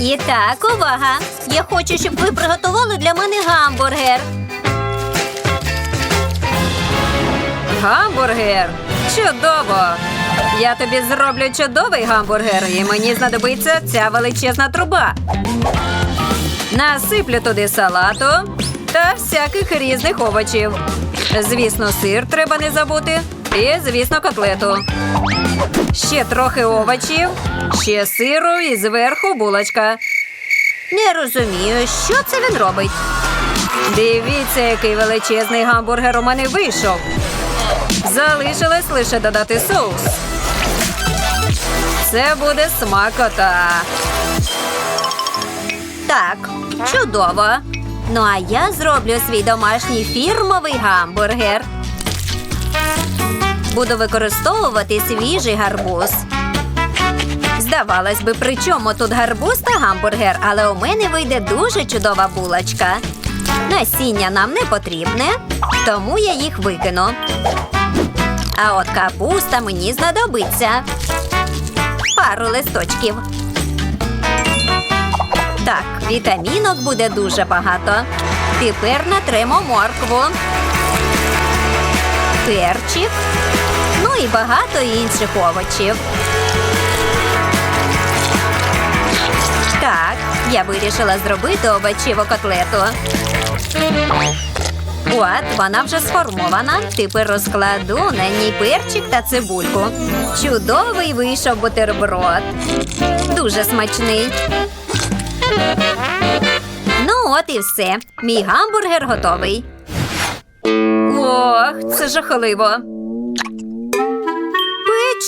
І так, увага! Я хочу, щоб ви приготували для мене гамбургер. Гамбургер. Чудово! Я тобі зроблю чудовий гамбургер, і мені знадобиться ця величезна труба. Насиплю туди салату та всяких різних овочів. Звісно, сир треба не забути. І, звісно, котлету. Ще трохи овочів, ще сиру і зверху булочка. Не розумію, що це він робить. Дивіться, який величезний гамбургер у мене вийшов. Залишилось лише додати соус. Це буде смакота. Так, чудово. Ну а я зроблю свій домашній фірмовий гамбургер. Буду використовувати свіжий гарбуз. Здавалось би, при чому тут гарбуз та гамбургер, але у мене вийде дуже чудова булочка. Насіння нам не потрібне, тому я їх викину. А от капуста мені знадобиться. Пару листочків. Так, вітамінок буде дуже багато. Тепер натремо моркву. Перчик. І багато інших овочів. Так, я вирішила зробити овочеву котлету. От, вона вже сформована. Тепер розкладу на ній перчик та цибульку. Чудовий вийшов бутерброд. Дуже смачний. Ну, от і все. Мій гамбургер готовий. Ох, це жахливо.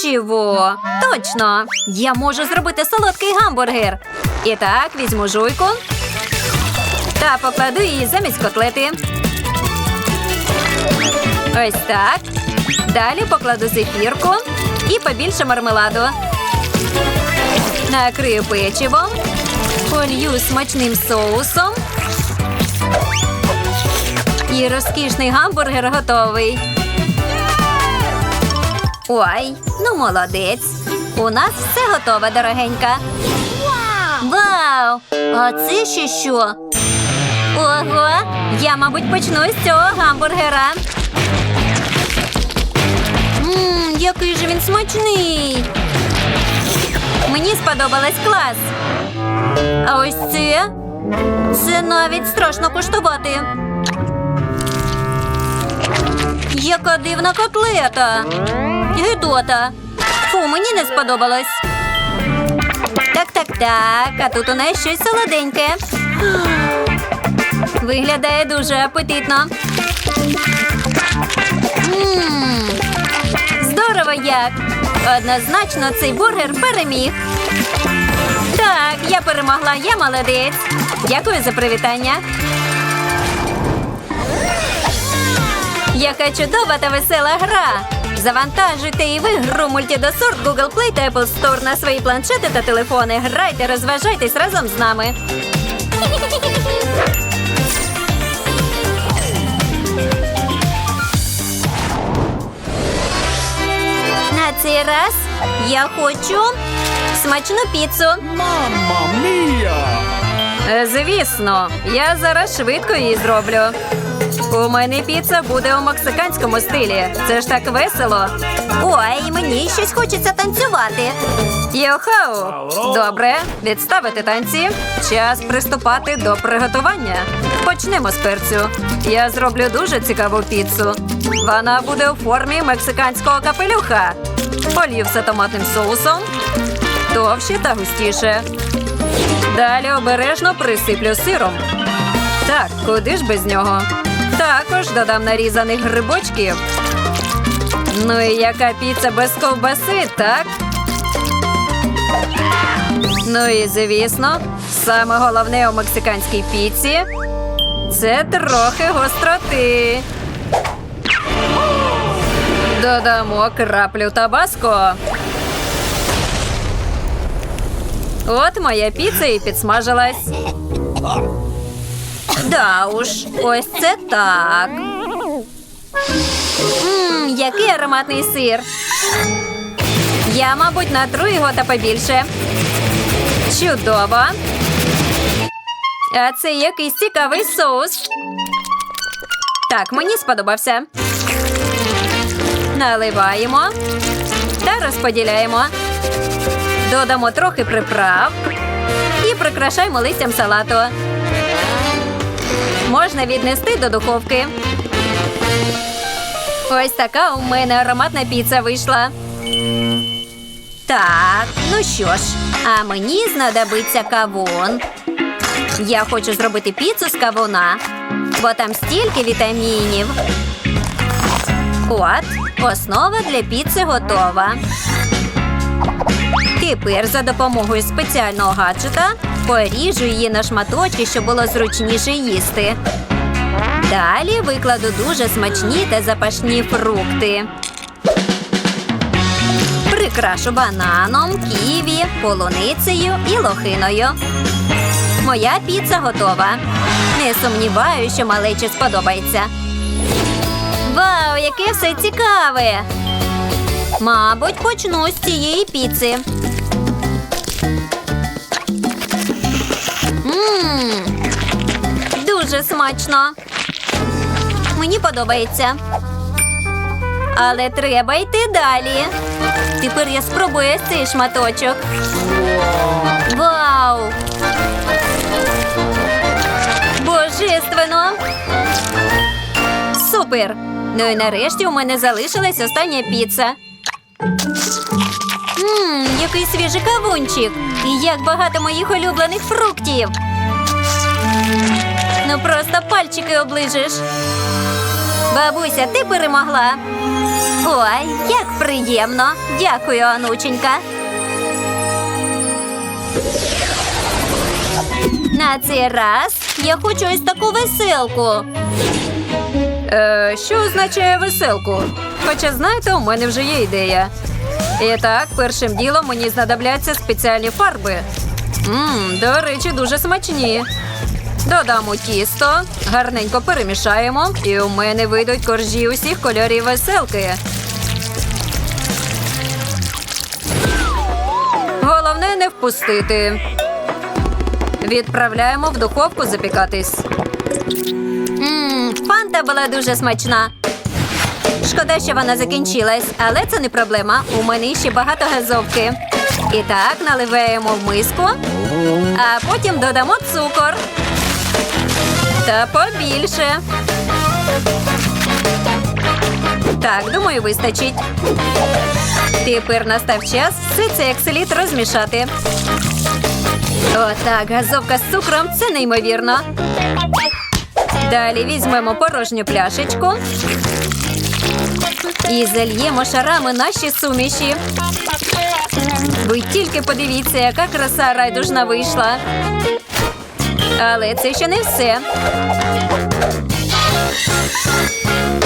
Печиво. Точно. Я можу зробити солодкий гамбургер. І так, візьму жуйку та покладу її замість котлети. Ось так. Далі покладу зефірку і побільше мармеладу. Накрию печивом, полью смачним соусом. І розкішний гамбургер готовий. Ой, ну молодець. У нас все готове, дорогенька. Вау! А це ще що? Ого! Я, мабуть, почну з цього гамбургера. Ммм, який же він смачний. Мені сподобалось клас. А ось це. Це навіть страшно куштувати. Яка дивна котлета. Гидота. Фу, мені не сподобалось. Так, так, так. А тут у нас щось солоденьке. Виглядає дуже апетитно. Мм, Здорово як. Однозначно цей бургер переміг. Так, я перемогла, я молодець. Дякую за привітання. Яка чудова та весела гра! Завантажуйте і ви гру мультидосорт Google Play та Apple Store на свої планшети та телефони. Грайте, розважайтесь разом з нами. На цей раз я хочу смачну піцу. Mamma mia! Е, Звісно, я зараз швидко її зроблю. У мене піца буде у мексиканському стилі. Це ж так весело. Ой, мені щось хочеться танцювати. Йохау! Добре, відставити танці. Час приступати до приготування. Почнемо з перцю. Я зроблю дуже цікаву піцу. Вона буде у формі мексиканського капелюха. Полью все томатним соусом. Довше та густіше. Далі обережно присиплю сиром. Так, куди ж без нього? Також додам нарізаних грибочків. Ну і яка піца без ковбаси, так? Ну і звісно, саме головне у мексиканській піці це трохи гостроти. Додамо краплю табаско. От моя піца і підсмажилась. Да уж, ось це так. Мм, який ароматний сир. Я, мабуть, натру його та побільше. Чудово. А це якийсь цікавий соус. Так, мені сподобався. Наливаємо та розподіляємо. Додамо трохи приправ і прикрашаємо листям салату. Можна віднести до духовки. Ось така у мене ароматна піца вийшла. Так, ну що ж, а мені знадобиться кавун. Я хочу зробити піцу з кавуна, бо там стільки вітамінів. От, основа для піци готова. Тепер за допомогою спеціального гаджета поріжу її на шматочки, щоб було зручніше їсти. Далі викладу дуже смачні та запашні фрукти. Прикрашу бананом, ківі, полуницею і лохиною. Моя піца готова. Не сумніваюся, що малечі сподобається. Вау, яке все цікаве! Мабуть, почну з цієї піци. Дуже смачно. Мені подобається. Але треба йти далі. Тепер я спробую цей шматочок. Вау! Божественно! Супер! Ну і нарешті у мене залишилась остання піца. Ммм, який свіжий кавунчик! І як багато моїх улюблених фруктів. Ну просто пальчики оближеш. Бабуся, ти перемогла. Ой, як приємно. Дякую, Анученька. На цей раз я хочу ось таку веселку. Е, що означає веселку? Хоча, знаєте, у мене вже є ідея. І так, першим ділом мені знадобляться спеціальні фарби. Мм, до речі, дуже смачні. Додамо тісто, гарненько перемішаємо, і у мене вийдуть коржі усіх кольорів веселки. Головне не впустити. Відправляємо в духовку запікатись. Ммм, фанта була дуже смачна. Шкода, що вона закінчилась, але це не проблема. У мене ще багато газовки. І так, наливаємо в миску, а потім додамо цукор. Та побільше. Так, думаю, вистачить. Тепер настав час все це як слід розмішати. Отак, газовка з цукром це неймовірно. Далі візьмемо порожню пляшечку і зальємо шарами наші суміші. Ви тільки подивіться, яка краса райдужна вийшла. Але це ще не все.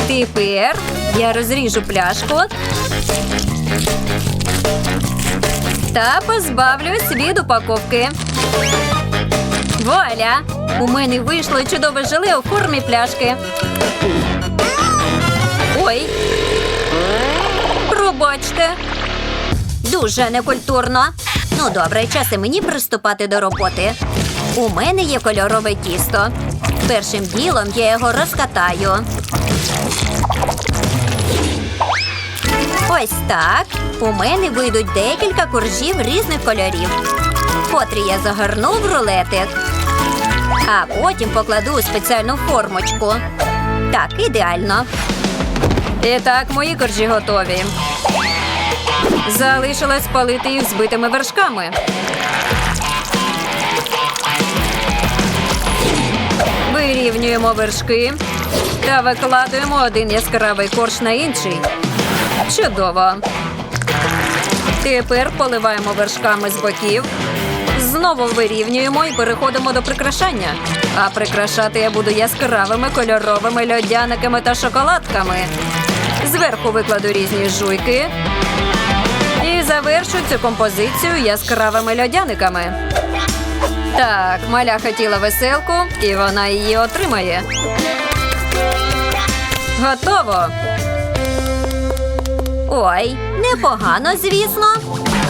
Тепер я розріжу пляшку та позбавлюсь від упаковки. Вуаля! У мене вийшло чудове желе у формі пляшки. Ой. Пробачте. Дуже некультурно. Ну добре, час і мені приступати до роботи. У мене є кольорове тісто. Першим ділом я його розкатаю. Ось так. У мене вийдуть декілька коржів різних кольорів, котрі я загорну в рулетик. А потім покладу у спеціальну формочку. Так, ідеально. І так, мої коржі готові. Залишилось палити їх збитими вершками. Вирівнюємо вершки та викладуємо один яскравий корж на інший. Чудово. Тепер поливаємо вершками з боків. Знову вирівнюємо і переходимо до прикрашання. А прикрашати я буду яскравими кольоровими льодяниками та шоколадками. Зверху викладу різні жуйки. І завершу цю композицію яскравими льодяниками. Так, маля хотіла веселку, і вона її отримає. Готово. Ой, непогано, звісно.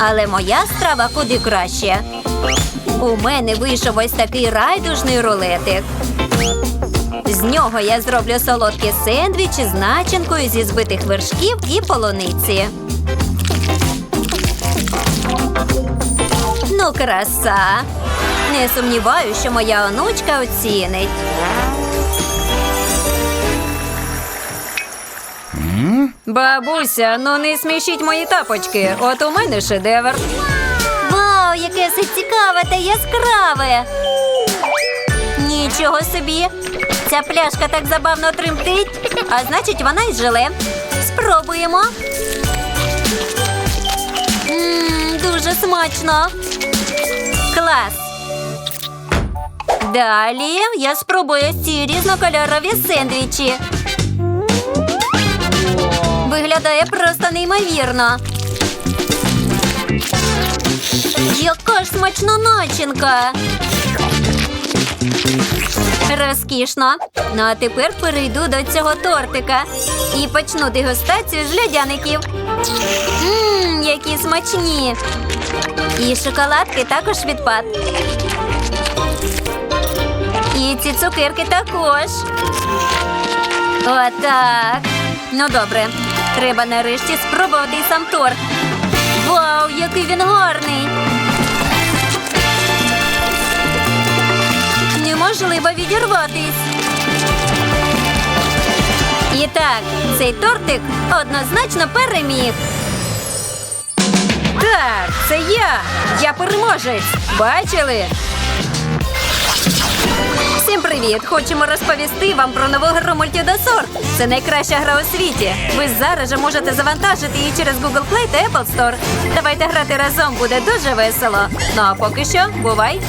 Але моя страва куди краще. У мене вийшов ось такий райдужний рулетик. З нього я зроблю солодкі сендвічі з начинкою зі збитих вершків і полуниці. Ну, краса. Не сумніваюся, що моя онучка оцінить. Бабуся, ну не смішіть мої тапочки. От у мене шедевр. Вау, яке все цікаве та яскраве. Нічого собі. Ця пляшка так забавно тремтить, а значить вона із желе. Спробуємо. Мм, дуже смачно. Клас. Далі я спробую ці різнокольорові сендвічі. Виглядає просто неймовірно. Яка ж смачна начинка. Розкішно. Ну а тепер перейду до цього тортика і почну дегустацію з льодяників. Ммм, які смачні. І шоколадки також відпад. І ці цукерки також. Отак. Ну добре. Треба нарешті спробувати сам торт. Вау, який він гарний! Неможливо відірватись. І так, цей тортик однозначно переміг. Так, це я. Я переможець. Бачили? Привіт! Хочемо розповісти вам про нову гру. Це найкраща гра у світі. Ви зараз же можете завантажити її через Google Play та Apple Store. Давайте грати разом, буде дуже весело. Ну а поки що, бувай!